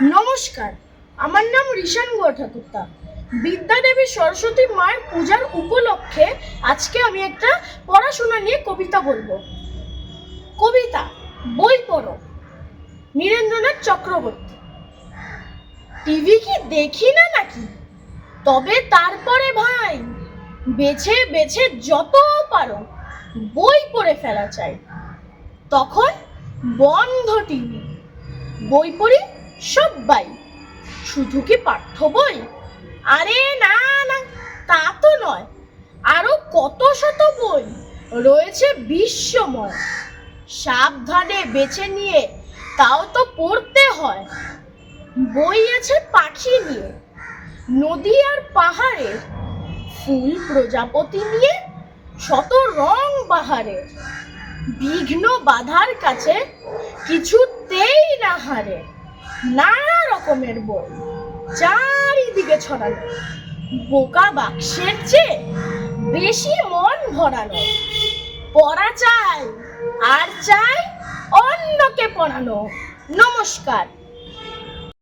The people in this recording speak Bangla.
নমস্কার, আমার নাম ঋষান ঠাকুরতা। বিদ্যাদেবী সরস্বতী মায়ের পূজার উপলক্ষে আজকে আমি একটা পড়াশোনা নিয়ে কবিতা বলব। কবিতা, বই পড়ো, নীরেন্দ্রনাথ চক্রবর্তী। টিভি কি দেখি না নাকি? তবে তারপরে ভাই, বেছে বেছে যত পারো, বই পড়ে ফেলা চাই তখন বন্ধ টিভি। বই পড়ি সবাই শুধু কি পাঠ্য বই? আরে না না, তা তো নয়। আরও কত শত বই রয়েছে বিশ্বময়। সাবধানে বেছে নিয়ে তাও তো পড়তে হয়। বই আছে পাখি নিয়ে, নদী আর পাহাড়ের ফুল প্রজাপতি নিয়ে শত রং বাহারে। বিঘ্ন বাধার কাছে কিছুতেই না হারে। নানা রকমের বই। চারিদিকে ছড়ানো। বোকা বাক্সের চেয়ে বেশি মন ভরানো। পড়া চাই, আর চাই অন্যকে পড়ানো। নমস্কার।